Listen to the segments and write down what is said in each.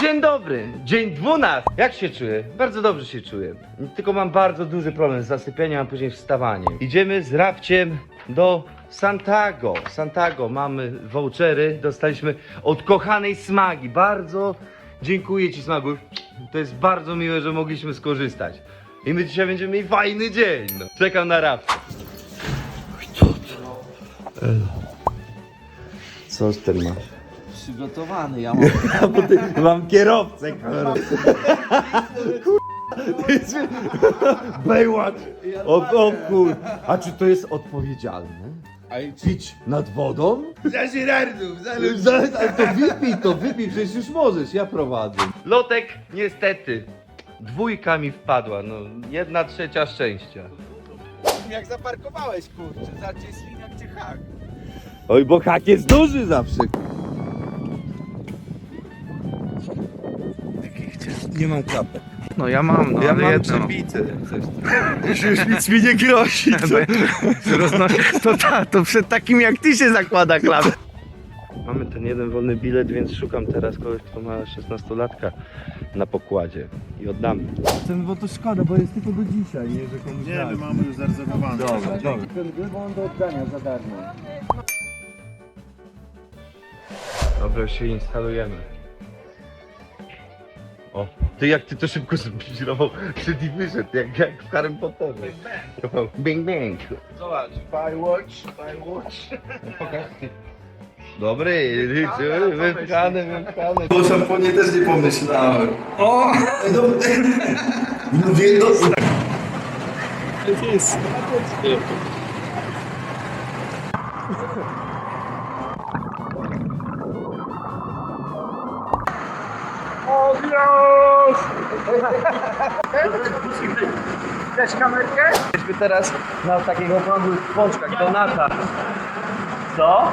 Dzień dobry, dzień 12. Jak się czuję? Bardzo dobrze się czuję. Tylko mam bardzo duży problem z zasypianiem, a później wstawaniem. Idziemy z Rafciem do Santago. Santago, mamy vouchery, dostaliśmy od kochanej Smagi. Bardzo dziękuję Ci Smagu. To jest bardzo miłe, że mogliśmy skorzystać. I my dzisiaj będziemy mieli fajny dzień. No. Czekam na Rafcia. Co z tym masz? Przygotowany, ja mam. A bo ty, mam kierowcę, kurwa. Baywatch. O, o kur... A czy to jest odpowiedzialne? Pić nad wodą? Za Żyrardów, za Za- ale To wypij, to wypij, przecież już możesz, ja prowadzę. Lotek, niestety, dwójka mi wpadła, no jedna trzecia szczęścia. Jak zaparkowałeś, kurczę, zacznie śliniak czy hak. Oj, bo hak jest duży zawsze. Nie mam klapek. No ja mam, no Ja ale mam jedno. przebite. Już, już nic mi nie grozi. Roznosi- To, ta, to przed takim jak ty się zakłada klapę. Mamy ten jeden wolny bilet, więc szukam teraz kogoś, kto ma 16-latka na pokładzie i oddamy. Ten, bo to szkoda, bo jest tylko do dzisiaj, nie, że komuś Nie, my mamy już zarezerwowane. Dobra, dobra. Ten wybon do oddania za darmo. Dobra, już się instalujemy. Ty jak ty to szybko zbirował, przed i wyszedł, jak, jak w Harry Potterze. Bing bang. Zobacz, Firewatch, Firewatch. Pokaż. Dobry, wypchany, wypchany. O szamponie też nie pomyślałem. O! No, no wie, no. Jest. Jesteśmy teraz na takiego okrągłych pączkach, donata. Co?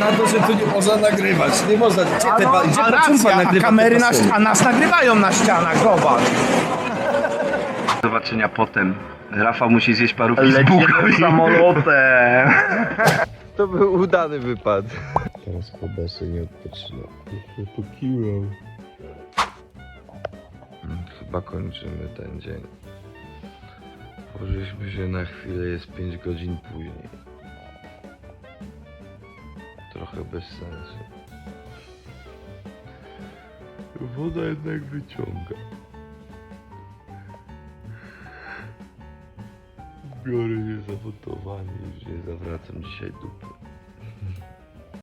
Na to, że tu nie można nagrywać. Nie można. Gdzie te A, gdzie a racja, a nagrywa kamery te nas, a nas nagrywają na ścianach, zobacz. Do zobaczenia potem. Rafał musi zjeść parówki z bułką. samolotem. To był udany wypad. Teraz po basenie odpoczynam. Pokiłem. Chyba kończymy ten dzień. Położyliśmy się na chwilę, jest 5 godzin później. Trochę bez sensu. Woda jednak wyciąga. Biorę niezawodowany, już nie zawracam dzisiaj dupy.